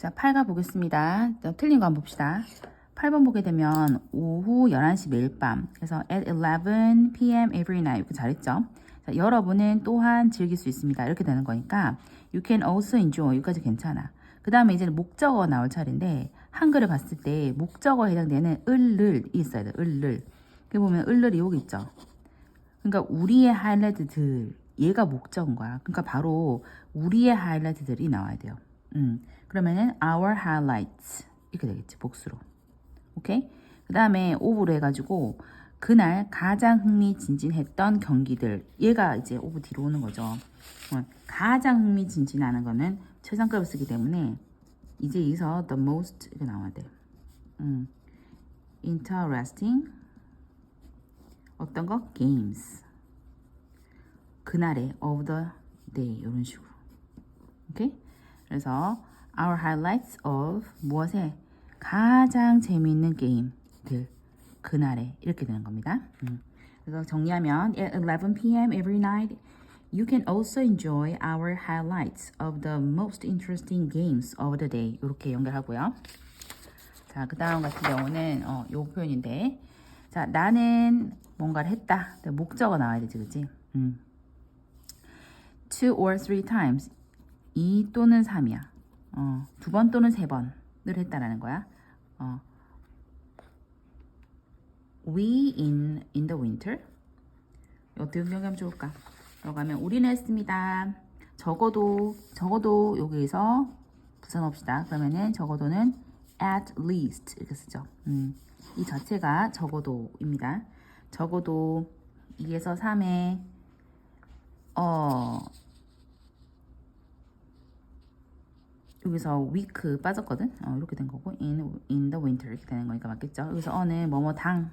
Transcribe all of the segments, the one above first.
자, 8 가 보겠습니다. 자, 틀린 거 한번 봅시다. 8번 보게 되면 오후 11시 매일 밤. 그래서 at 11 p.m. every night. 이렇게 잘했죠? 자, 여러분은 또한 즐길 수 있습니다. 이렇게 되는 거니까 you can also enjoy. 여기까지 괜찮아. 그 다음에 이제는 목적어 나올 차례인데 한글을 봤을 때 목적어에 해당되는 을을이 있어야 돼. 을을. 그 보면 을을이 여기 있죠. 그러니까 우리의 하이라이트들 얘가 목적인 거야. 그러니까 바로 우리의 하이라이트들이 나와야 돼요. 음. 그러면은 our highlights 이렇게 되겠지. 복수로. 오케이? 그 다음에 오브로 해 가지고 그날 가장 흥미진진했던 경기들. 얘가 이제 오브 뒤로 오는 거죠. 어, 가장 흥미진진하는 거는 최상급을 쓰기 때문에 이제 여기서 the most 이렇게 나와야 돼. 음. interesting 어떤 거? games. 그날의 of the day 이런 식으로. 오케이? 그래서 our highlights of 무엇에 가장 재미있는 게임들 그날에 이렇게 되는 겁니다. 음. 그래서 정리하면 at 11 p.m. every night you can also enjoy our highlights of the most interesting games of the day 이렇게 연결하고요. 자, 그 다음 같은 경우는 어, 요 표현인데 자, 나는 뭔가를 했다. 목적어 나와야 되지, 그치? 음. two or three times. 2 또는 3이야. 어, 두 번 또는 세 번을 했다라는 거야. 어. We in in the winter. 어떻게 변경하면 좋을까? 들어가면 우리는 했습니다. 적어도 적어도 여기에서 붙여놓읍시다. 그러면은 적어도는 at least 이렇게 쓰죠. 음, 이 자체가 적어도입니다. 적어도 2에서 3에 어 여기서 week 빠졌거든. 어, 이렇게 된 거고 in in the winter 이렇게 되는 거니까 맞겠죠. 여기서 어는 뭐뭐 당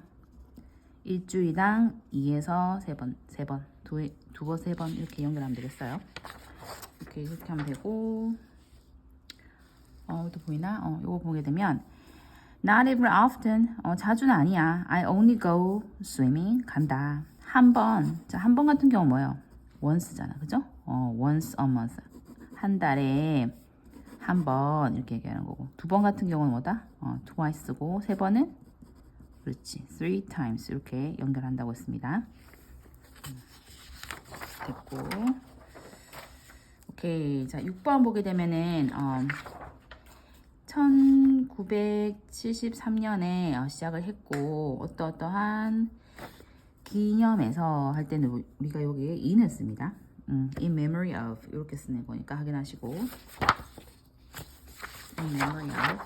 일주일당 2에서 3번, 3번, 두, 두 번, 세 번 이렇게 연결하면 되겠어요. 이렇게 이렇게 하면 되고 어, 또 보이나? 어, 이거 보게 되면 Not even often. 어, 자주는 아니야. I only go swimming. 간다. 한 번. 자, 한 번 같은 경우 뭐예요? once잖아. 그죠? 어, once a month. 한 달에 한 번 이렇게 얘기하는 거고. 두 번 같은 경우는 뭐다? 어, twice고. 세 번은 그렇지. three times 이렇게 연결한다고 했습니다. 음, 됐고. 오케이. 자, 6번 보게 되면은 어, 1973년에 어, 시작을 했고 어떠어떠한 기념에서 할 때는 우리가 여기에 in을 씁니다. 음, in memory of 이렇게 쓰는 거니까 확인하시고 in memory of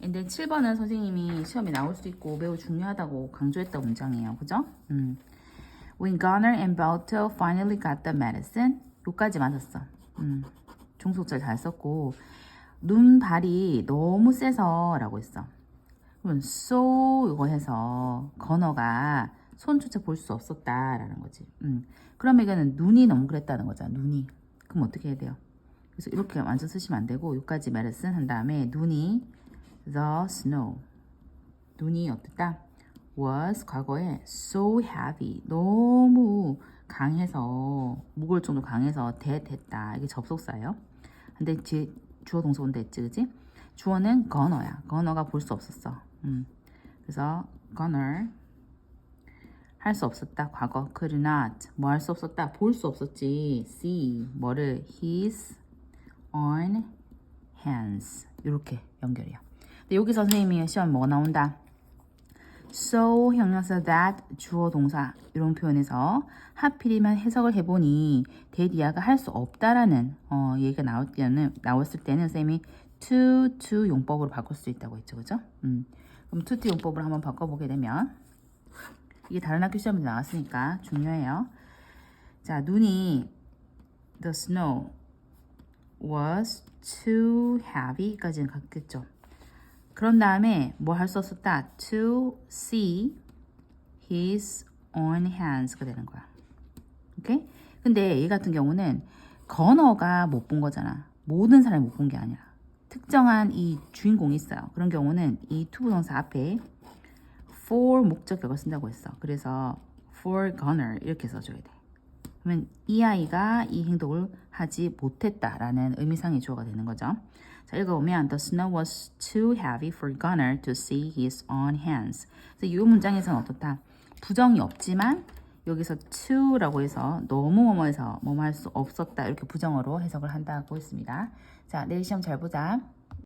근데 7번은 선생님이 시험에 나올 수 있고 매우 중요하다고 강조했던 문장이에요. 그죠? 음. When Gunnar and Balto finally got the medicine 요까지 맞았어. 음. 종속절 잘 썼고 눈발이 너무 세서 라고 했어. 그러면 so 이거 해서 건어가 손조차 볼 수 없었다 라는 거지. 음. 그러면 이거는 눈이 너무 그랬다는 거잖아. 눈이. 그럼 어떻게 해야 돼요? 그래서 이렇게 완전 쓰시면 안 되고 여기까지 메르슨 한 다음에 눈이 the snow 눈이 어땠다? was 과거에 so heavy 너무 강해서 무거울 정도 강해서 했다. 이게 접속사예요. 근데 제 주어 동사 온다 했지, 그지? 주어는 건어야. 건어가 볼 수 없었어. 음. 그래서 건어 할수 없었다. 과거 could not 뭐 할 수 없었다. 볼 수 없었지. see 뭐를 his on hands 이렇게 연결이야. 근데 여기 선생님이 시험 뭐 나온다? so 형용사 that 주어 동사 이런 표현에서 하필이면 해석을 해보니 데디아가 할 수 없다라는 어, 얘기가 나올 때는 나왔을 때는 쌤이 to to 용법으로 바꿀 수 있다고 했죠, 그죠? 음. 그럼 to to 용법으로 한번 바꿔보게 되면 이게 다른 학교 시험에 나왔으니까 중요해요. 자, 눈이 the snow was too heavy까지는 갔겠죠. 그런 다음에 뭐 할 수 없었다? To see his own hands가 되는 거야. 오케이? 근데 얘 같은 경우는 건어가 못 본 거잖아. 모든 사람이 못 본 게 아니라. 특정한 이 주인공이 있어요. 그런 경우는 이 투부동사 앞에 for 목적격을 쓴다고 했어. 그래서 for gunner 이렇게 써줘야 돼. 그러면 이 아이가 이 행동을 하지 못했다라는 의미상의 주어가 되는 거죠. 자, 읽어보면 The snow was too heavy for Gunnar to see his own hands. 그래서 이 문장에서는 어떻다? 부정이 없지만 여기서 to라고 해서 너무 뭐뭐해서 뭐뭐 할 수 없었다 이렇게 부정어로 해석을 한다고 했습니다. 자, 내일 시험 잘 보자.